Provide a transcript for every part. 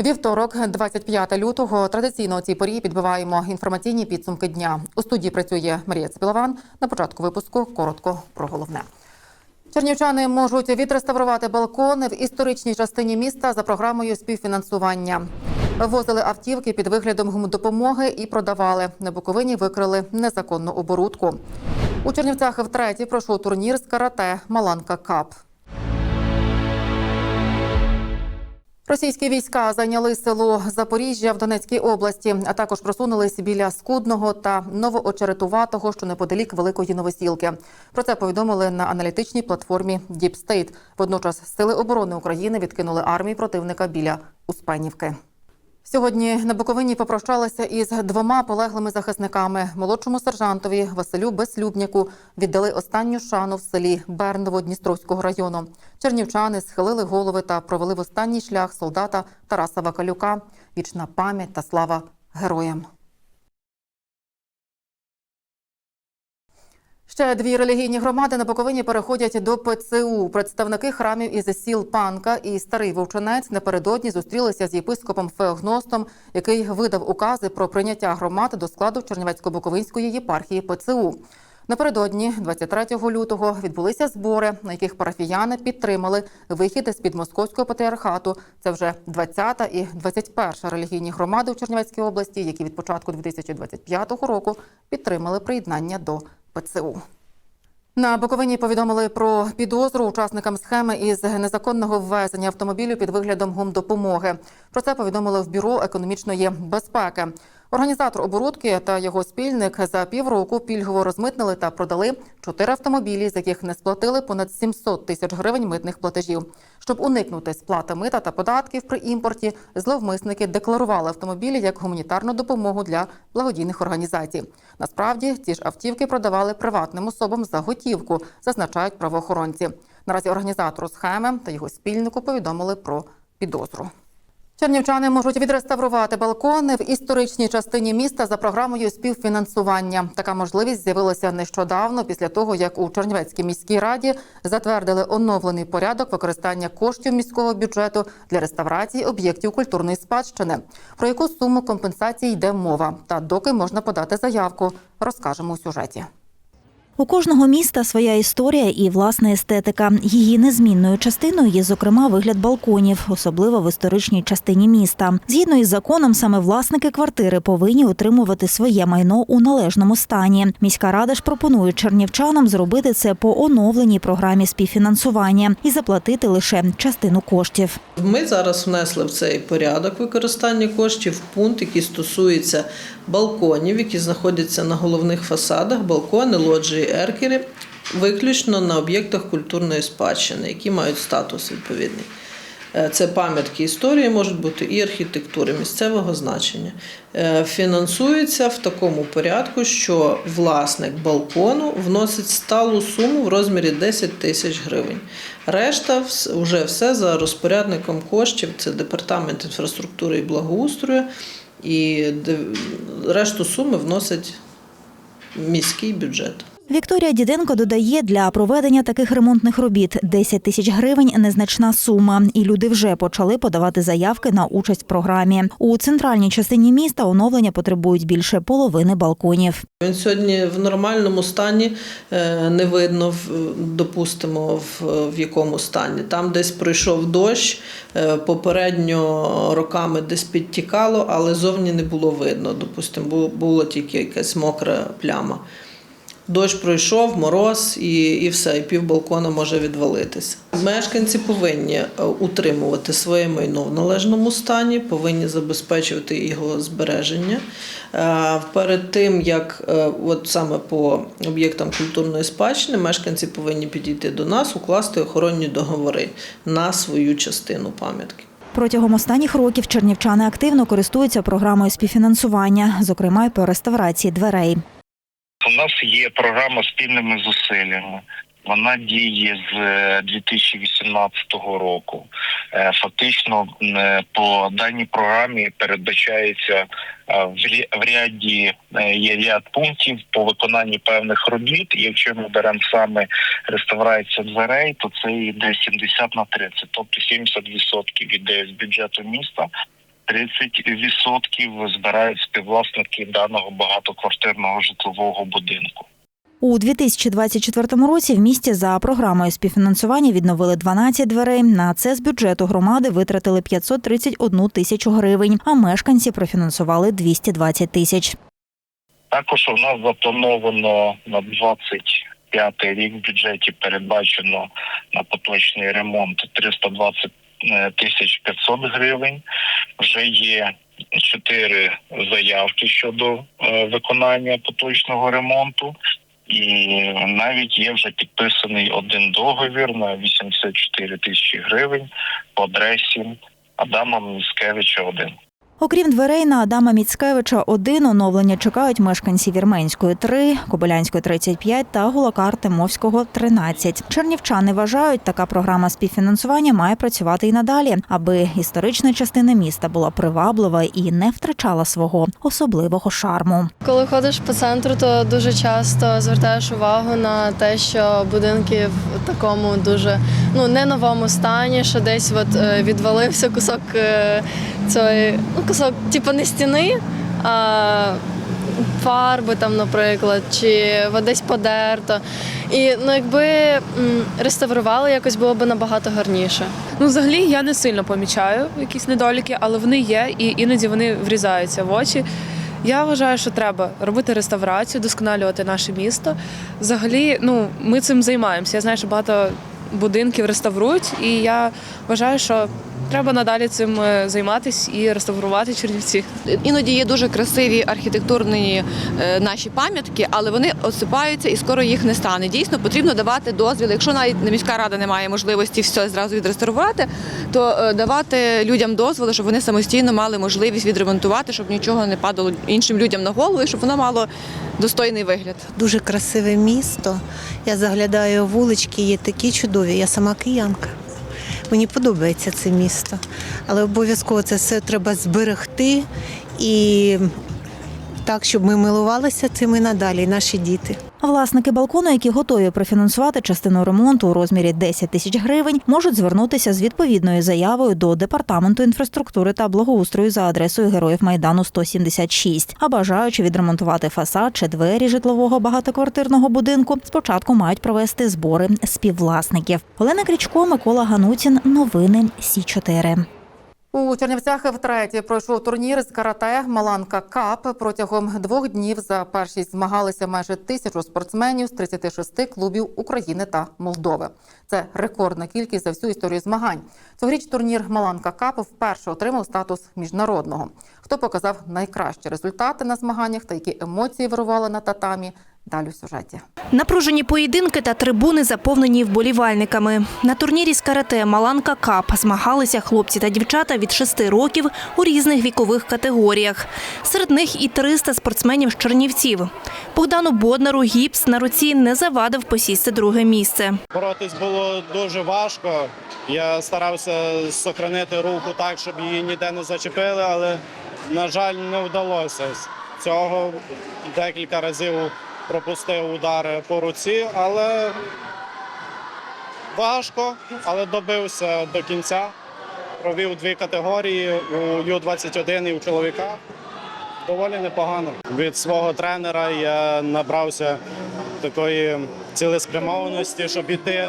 Вівторок, 25 лютого. Традиційно у цій порі підбиваємо інформаційні підсумки дня. У студії працює Марія Цпілован. На початку випуску коротко про головне. Чернівчани можуть відреставрувати балкони в історичній частині міста за програмою співфінансування. Возили автівки під виглядом гумдопомоги і продавали. На Буковині викрили незаконну оборудку. У Чернівцях втретє пройшов турнір з карате Маланка Кап. Російські війська зайняли село Запоріжжя в Донецькій області, а також просунулись біля Скудного та Новоочеретуватого, що неподалік Великої Новосілки. Про це повідомили на аналітичній платформі Діпстейт. Водночас сили оборони України відкинули армії противника біля Успенівки. Сьогодні на Буковині попрощалися із двома полеглими захисниками. Молодшому сержантові Василю Безлюбняку віддали останню шану в селі Берново Дністровського району. Чернівчани схилили голови та провели в останній шлях солдата Тараса Вакалюка. Вічна пам'ять та слава героям. Ще дві релігійні громади на Буковині переходять до ПЦУ. Представники храмів із сіл Панка і Старий Вовчанець напередодні зустрілися з єпископом Феогностом, який видав укази про прийняття громад до складу Чернівецько-Буковинської єпархії ПЦУ. Напередодні, 23 лютого, відбулися збори, на яких парафіяни підтримали вихід з під московського патріархату. Це вже 20-та і 21-ша релігійні громади у Чернівецькій області, які від початку 2025 року підтримали приєднання до ПЦУ. На Буковині повідомили про підозру учасникам схеми із незаконного ввезення автомобілю під виглядом гумдопомоги. Про це повідомили в бюро економічної безпеки. Організатор оборудки та його спільник за півроку пільгово розмитнили та продали чотири автомобілі, з яких не сплатили понад 700 тисяч гривень митних платежів. Щоб уникнути сплати мита та податків при імпорті, зловмисники декларували автомобілі як гуманітарну допомогу для благодійних організацій. Насправді ці ж автівки продавали приватним особам за готівку, зазначають правоохоронці. Наразі організатору схеми та його спільнику повідомили про підозру. Чернівчани можуть відреставрувати балкони в історичній частині міста за програмою співфінансування. Така можливість з'явилася нещодавно після того, як у Чернівецькій міській раді затвердили оновлений порядок використання коштів міського бюджету для реставрації об'єктів культурної спадщини. Про яку суму компенсації йде мова та доки можна подати заявку, розкажемо у сюжеті. У кожного міста своя історія і власна естетика. Її незмінною частиною є, зокрема, вигляд балконів, особливо в історичній частині міста. Згідно із законом, саме власники квартири повинні утримувати своє майно у належному стані. Міська рада ж пропонує чернівчанам зробити це по оновленій програмі співфінансування і заплатити лише частину коштів. Ми зараз внесли в цей порядок використання коштів пункт, який стосується балконів, які знаходяться на головних фасадах, балкони, лоджії, еркери, виключно на об'єктах культурної спадщини, які мають статус відповідний. Е, Це пам'ятки історії можуть бути і архітектури місцевого значення. Е, Фінансується в такому порядку, що власник балкону вносить сталу суму в розмірі 10 тисяч гривень. Решта вже все за розпорядником коштів. Це департамент інфраструктури і благоустрою, і решту суми вносить міський бюджет. Вікторія Діденко додає, для проведення таких ремонтних робіт 10 тисяч гривень незначна сума, і люди вже почали подавати заявки на участь в програмі. У центральній частині міста оновлення потребують більше половини балконів. Він сьогодні в нормальному стані е, не видно, допустимо, в, якому стані. Там десь пройшов дощ, е, попередньо роками десь підтікало, але зовні не було видно. Допустимо, бу- була тільки якась мокра пляма. Дощ пройшов, мороз і, і все, і пів балкона може відвалитися. Мешканці повинні е, утримувати своє майно в належному стані, повинні забезпечувати його збереження. Е, Перед тим, як е, от саме по об'єктам культурної спадщини, мешканці повинні підійти до нас, укласти охоронні договори на свою частину пам'ятки. Протягом останніх років чернівчани активно користуються програмою співфінансування, зокрема й по реставрації дверей. У нас є програма спільними зусиллями. Вона діє з е, 2018 року. Е, Фактично е, по даній програмі передбачається е, в ряді е, є ряд пунктів по виконанні певних робіт. Якщо ми беремо саме реставрацію дверей, то це йде 70 на 30, тобто 70% йде з бюджету міста, 30% збирають співвласники даного багатоквартирного житлового будинку. У 2024 році в місті за програмою співфінансування відновили 12 дверей. На це з бюджету громади витратили 531 тисячу гривень, а мешканці профінансували 220 тисяч. Також у нас заплановано на 25 рік в бюджеті передбачено на поточний ремонт 320 тисяч 500 гривень. Вже є чотири заявки щодо е, виконання поточного ремонту. І навіть є вже підписаний один договір на 84 тисячі гривень по адресі Адама Міскевича 1. Окрім дверей на Адама Міцкевича, один оновлення чекають мешканці Вірменської 3, Кобилянської 35 та Гулака Артемовського 13. Чернівчани вважають, така програма співфінансування має працювати і надалі, аби історична частина міста була приваблива і не втрачала свого особливого шарму. Коли ходиш по центру, то дуже часто звертаєш увагу на те, що будинки в такому дуже ну не новому стані, що десь от е, відвалився кусок е, цієї, ну кусок, типу не стіни, а фарби там, наприклад, чи десь подерто. І ну, якби реставрували, якось було б набагато гарніше. Ну, взагалі, я не сильно помічаю якісь недоліки, але вони є, і іноді вони врізаються в очі. Я вважаю, що треба робити реставрацію, досконалювати наше місто. Взагалі, ну ми цим займаємося. Я знаю, що багато будинків реставрують, і я вважаю, що треба надалі цим е, займатися і реставрувати Чернівці. Іноді є дуже красиві архітектурні е, наші пам'ятки, але вони осипаються і скоро їх не стане. Дійсно, потрібно давати дозвіл. Якщо навіть міська рада не має можливості все зразу відреставрувати, то е, давати людям дозволи, щоб вони самостійно мали можливість відремонтувати, щоб нічого не падало іншим людям на голову, і щоб воно мало достойний вигляд. Дуже красиве місто. Я заглядаю вулички, є такі чудові. Я сама киянка. Мені подобається це місто. Але обов'язково це все треба зберегти і так, щоб ми милувалися цим і надалі, наші діти. Власники балкону, які готові профінансувати частину ремонту у розмірі 10 тисяч гривень, можуть звернутися з відповідною заявою до департаменту інфраструктури та благоустрою за адресою Героїв Майдану 176. А бажаючи відремонтувати фасад чи двері житлового багатоквартирного будинку, спочатку мають провести збори співвласників. Олена Крічко, Микола Ганутін. Новини Сі 4 У Чернівцях втретє пройшов турнір з карате Маланка Кап. Протягом двох днів за першість змагалися майже тисячу спортсменів з 36 клубів України та Молдови. Це рекордна кількість за всю історію змагань. Цьогоріч турнір Маланка Кап вперше отримав статус міжнародного. Хто показав найкращі результати на змаганнях та які емоції вирували на татамі? Далі у сюжеті. Напружені поєдинки та трибуни заповнені вболівальниками. На турнірі з карате Маланка Кап змагалися хлопці та дівчата від 6 років у різних вікових категоріях. Серед них і 300 спортсменів з Чернівців. Богдану Боднару гіпс на руці не завадив посісти друге місце. Боротись було дуже важко. Я старався сохранити руку так, щоб її ніде не зачепили, але, на жаль, не вдалося. Цього декілька разів пропустив удари по руці, але важко, але добився до кінця. Провів дві категорії у Ю-21 і у чоловіка. Доволі непогано. Від свого тренера я набрався такої цілеспрямованості, щоб іти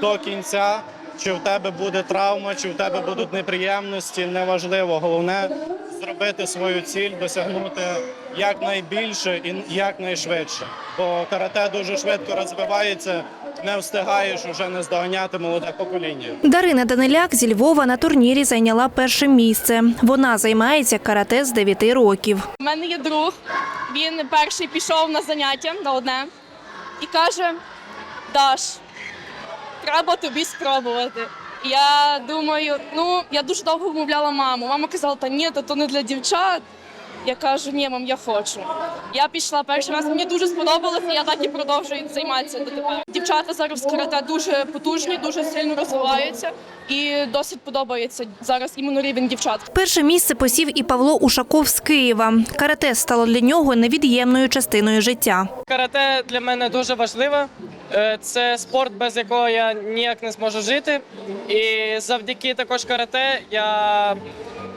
до кінця. Чи в тебе буде травма, чи в тебе будуть неприємності, неважливо. Головне зробити свою ціль, досягнути якнайбільше і якнайшвидше. Бо карате дуже швидко розвивається, не встигаєш уже не здоганяти молоде покоління. Дарина Даниляк зі Львова на турнірі зайняла перше місце. Вона займається карате з 9 років. У мене є друг, він перший пішов на заняття на одне і каже: Даш, треба тобі спробувати. Я думаю, ну я дуже довго вмовляла маму. Мама казала, та ні, то, то не для дівчат. Я кажу, ні, мам, я хочу. Я пішла перший раз, мені дуже сподобалося, я так і продовжую займатися дотепер. Дівчата зараз в карате дуже потужні, дуже сильно розвиваються і досить подобається зараз іменно рівень дівчат. Перше місце посів і Павло Ушаков з Києва. Карате стало для нього невід'ємною частиною життя. Карате для мене дуже важливе. Е, Це спорт, без якого я ніяк не зможу жити. І завдяки також карате я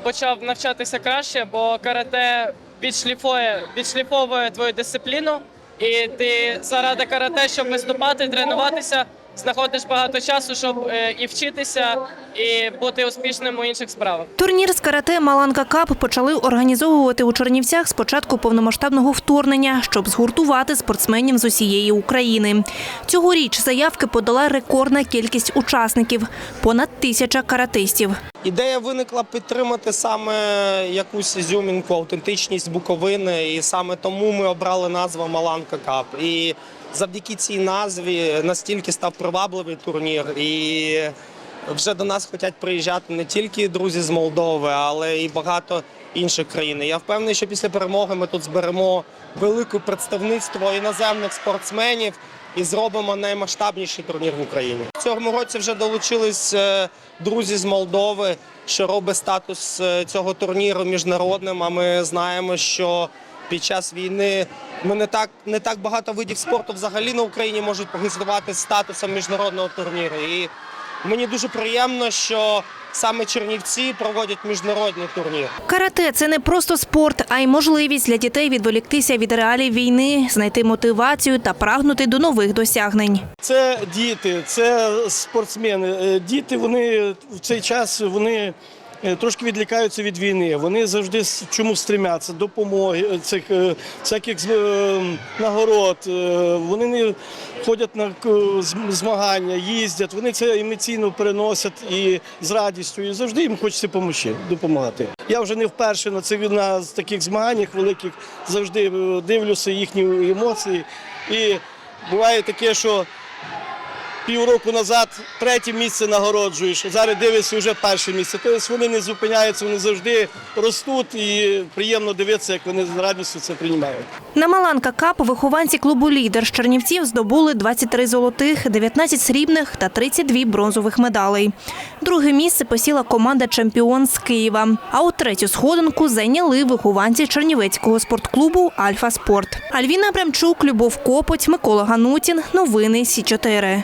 почав навчатися краще, бо карате відшліфує, підшліфовує твою дисципліну, і ти заради карате, щоб виступати, тренуватися, знаходиш багато часу, щоб е, і вчитися, і бути успішним у інших справах. Турнір з карате Маланка Кап почали організовувати у Чернівцях з початку повномасштабного вторгнення, щоб згуртувати спортсменів з усієї України. Цьогоріч заявки подала рекордна кількість учасників понад тисяча каратистів. Ідея виникла підтримати саме якусь ізюмінку, аутентичність Буковини, і саме тому ми обрали назву Маланка Кап. І завдяки цій назві настільки став привабливий турнір, і вже до нас хочуть приїжджати не тільки друзі з Молдови, але і багато інших країн. Я впевнений, що після перемоги ми тут зберемо велике представництво іноземних спортсменів і зробимо наймасштабніший турнір в Україні. В цьому році вже долучились е, друзі з Молдови, що робить статус е, цього турніру міжнародним. А ми знаємо, що під час війни ми не так не так багато видів спорту взагалі на Україні можуть погризувати статусом міжнародного турніру. І мені дуже приємно, що саме Чернівці проводять міжнародний турнір. Карате це не просто спорт, а й можливість для дітей відволіктися від реалій війни, знайти мотивацію та прагнути до нових досягнень. Це діти, це спортсмени. Е, Діти вони в цей час вони трошки відлікаються від війни. Вони завжди чому стремляться, допомоги е, цих е, всяких е, нагород. Е, Вони не ходять на змагання, їздять. Вони це емоційно переносять і з радістю. І завжди їм хочеться допомагати. Я вже не вперше на цих на таких змаганнях великих завжди е, дивлюся їхні емоції. І буває таке, що півроку назад третє місце нагороджуєш, зараз дивишся вже перше місце. Тобто вони не зупиняються, вони завжди ростуть і приємно дивитися, як вони з радістю це приймають. На Маланка Кап вихованці клубу «Лідер» з Чернівців здобули 23 золотих, 19 срібних та 32 бронзових медалей. Друге місце посіла команда «Чемпіон» з Києва. А от третю сходинку зайняли вихованці Чернівецького спортклубу «Альфа Спорт». Альвіна Абрамчук, Любов Копоть, Микола Ганутін. Новини Сі-4.